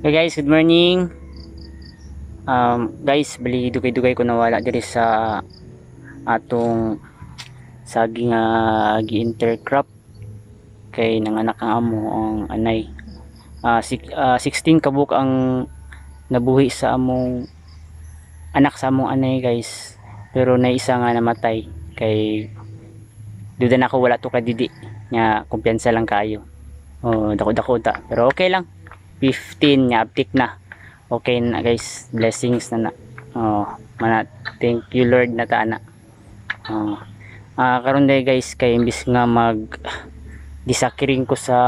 Hey guys, good morning. Um, guys, bali dugay-dugay ko nawala diri sa atong saging nga gi-intercrop kay nanganak ang amo ang anay. Ah, sik- ah, 16 kabuk ang nabuhi sa among anak sa among anay guys. Pero na isa nga namatay kay duda na ako wala to kadidi nya kumpiyansa lang kayo. Oh, dako-dako ta. Pero okay lang. 15 nya uptick na. Okay na guys. Blessings na na. Oh mana thank you lord na ta na oh. Ah karon day guys kay imbis nga mag disakiring ko sa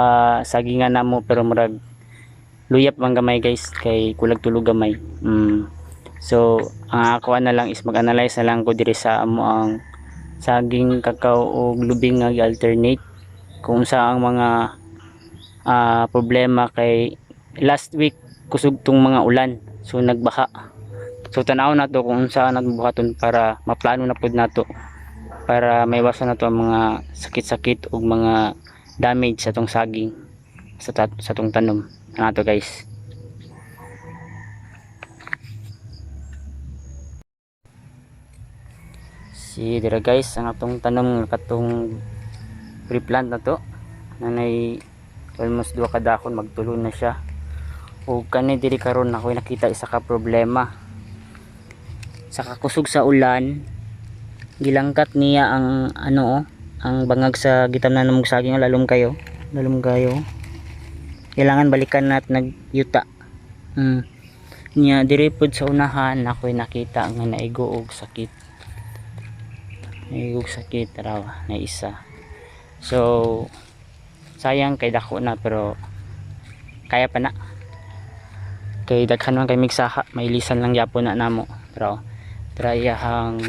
sagingan namo pero murag luyap man gamay guys kay kulag tulog gamay. Mm. so ang ako na lang is mag-analyze na lang ko diri sa amo ang saging kakao o lubing nga alternate kung sa ang mga ah, problema kay last week kusog tong mga ulan. So nagbaha. So tanaw na to kung saan natin buhaton para maplano na pud nato. Para maiwasan na to ang mga sakit-sakit o mga damage sa tong saging sa, sa tong tanom. Ano to guys. Si dira guys ang atong tanom katong replant na to. Nanay almost duha ka dakon magtulo na siya o kani diri karon ako nakita isa ka problema. Sa kakusog sa ulan gilangkat niya ang ano oh, ang bangag sa gitamnan ng saging lalom kayo lalom kayo. Kailangan balikan nat nagyuta. Hmm. niya diri sa unahan ako nakita nga naigo og sakit. Naigo og sakit raw na isa. So sayang kay dako na pero kaya pa na kay daghan man kay migsaha may lisan lang yapon na namo. Pero trayahang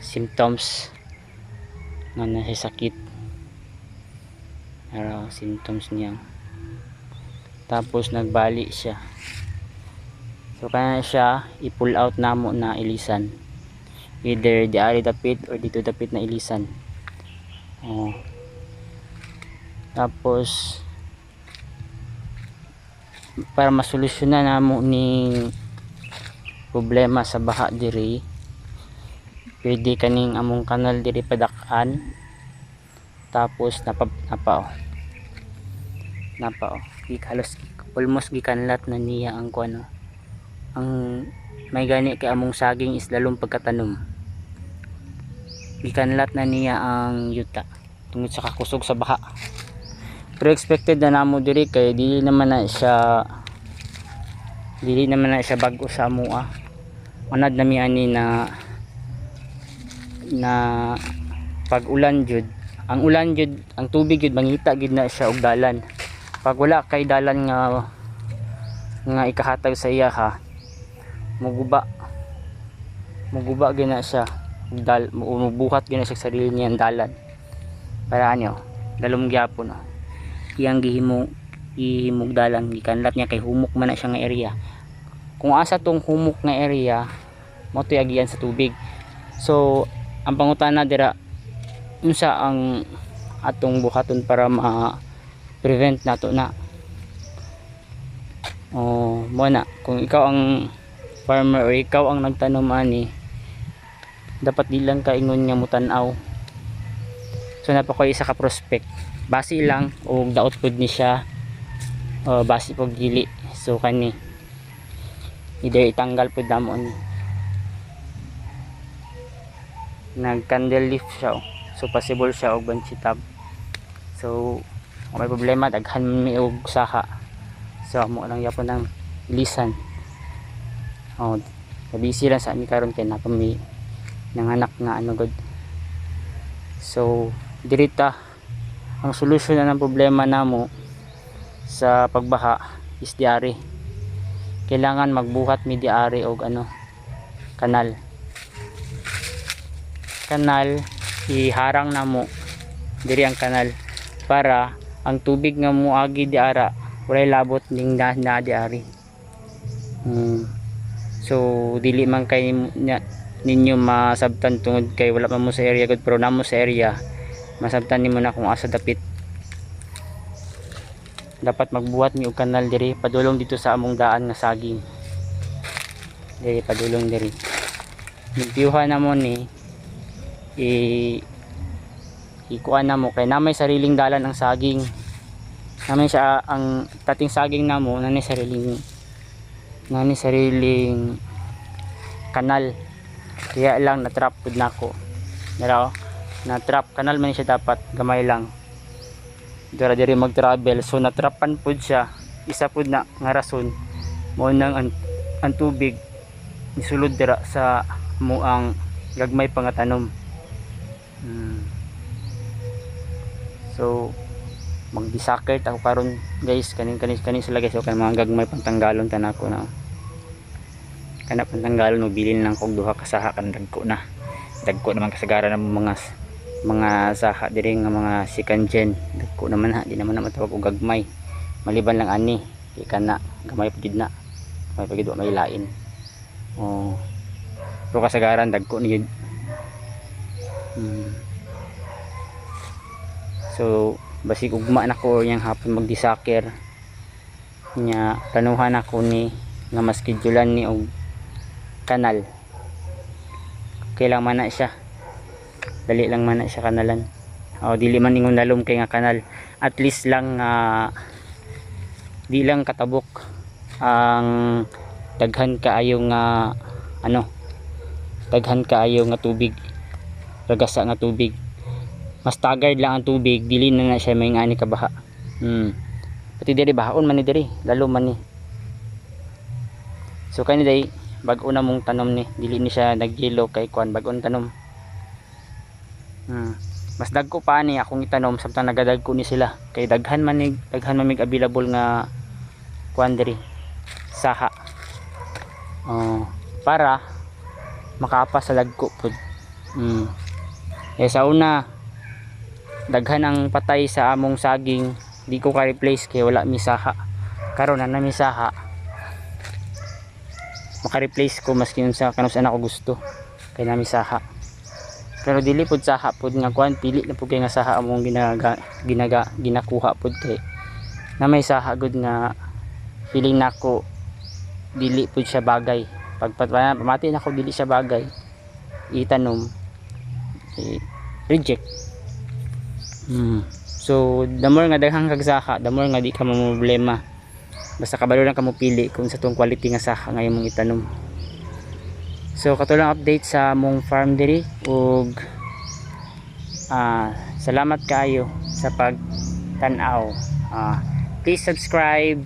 symptoms nga na siya sakit pero symptoms niya. Tapos nagbali siya. So kaya siya i-pull out namo na ilisan. Either di ari dapit or dito dapit na ilisan. Oh. tapos para masolusyonan namo ni problema sa baha diri. Pwede kaning among kanal diri padakan tapos napa napa oh. napa oh. Gi- halos almost gikanlat na niya ang kuano ang may gani kay among saging is lalong pagkatanom. Gikanlat na niya ang yuta tungod sa kakusog sa baha pero expected na namo diri kay dili naman na siya dili naman na siya bago sa amua manad na ani na na pag ulan jud ang ulan jud ang tubig jud mangita gid na siya og dalan pag wala kay dalan nga nga ikahatag sa iya ha muguba muguba gid na siya dal mubuhat gid na siya sa sarili niya dalan para ano dalom gyapon no iyang gihimo ihimog dalan gikanlat niya kay humok man na siya nga area. Kung asa tong humok nga area mo agian sa tubig. So ang pangutana dira unsa ang atong buhaton para ma prevent nato na? Oh mo na kung ikaw ang farmer or ikaw ang nagtanom ani dapat di lang ka ingon nga mutanaw so napako isa ka prospect base lang o daot pud ni siya. O base pag gili. So kani. Either itanggal pud namo ni. Nag candle leaf siya oh. so possible siya og banchitab so kung may problema daghan mi og saha. So amo lang yapon ng lisan. Oh busy lang sa amin karon kay napa mi nanganak nga ano god. So dirita ang solusyon na ng problema namo sa pagbaha is diari kailangan magbuhat mi diari og ano kanal. Kanal iharang namo diri ang kanal para ang tubig nga muagi diara walay labot ning na, na diari hmm. so dili man kay ninyo masabtan tungod kay wala man mo sa area gud pero namo sa area masabtan nimo na kung asa dapit. Dapat magbuhat mi og kanal diri padulong dito sa among daan nga saging. Diri padulong diri. Nagpiuhan na mo ni i ikuan na mo kay namay sariling dalan ang saging. Namay siya ang tating saging na mo nanay sariling nanay sariling kanal. Kaya lang na-trap pud nako nara na-trap kanal man siya dapat gamay lang. Dira diri mag-travel. So natrapan pud siya. Isa pud na nga rason. Mo nang ang, ang tubig. Nisulod dira sa mo ang gagmay pa nga tanom. Hmm. so mag-disakert ako karon guys. Kanin kanin kanin sila guys. So kan mga gagmay pantanggalon tanako na. Kana pantanggalon mo bilin lang kog duha ka saha kan dagko na. Dagko naman kasagaran ng mga mga saha diri nga mga second gen dagko naman ha di naman na matawag og gagmay. Maliban lang ani di kana gamay pagid na. Gamay pagid wa may lain. Oh pero kasagaran dagko ni Hmm. so basig ugma na ko yang hapon magdisaker. Nya planuhan ako ni nga maskidjulan ni og kanal. Kailang man na siya dali lang man siya kanalan. O dili man ingon nalum kay nga kanal. At least lang nga di lang katabok ang daghan kaayo nga ano daghan kaayo nga tubig ragasa nga tubig. Mas tagad lang ang tubig dili na na siya may ani kabaha. Hmm. pati diri bahaon man ni diri lalo man ni. So kani day bag-o na mong tanom ni. Dili ni siya nagyelo kay kuan bag-on tanom hmm. mas dagko pa ni akong itanom samtang nagadagko ni sila. Kay daghan man ni daghan man mig available nga kuan diri saha. Oh, para makapas sa dagko pud. Hmm. eh sa una daghan ang patay sa among saging di ko ka replace kay wala mi saha. Karon na mi saha. Maka-replace ko maski sa kanus anak ko gusto kay nami saha pero dili pud saha pud nga kuan pili na pud kay nga saha among ginaga ginaga ginakuha pud kay na may saha gud nga feeling nako dili pud siya bagay. Pag pat- pamati nako dili siya bagay itanom i reject. Hmm. so the more nga daghang kag saha the more nga di ka problema. Basta kabalo lang ka mo pili kung sa tong quality nga saha nga imong itanom so katulang update sa mong farm diri ug ah salamat kaayo sa pag tan-aw Ah, please subscribe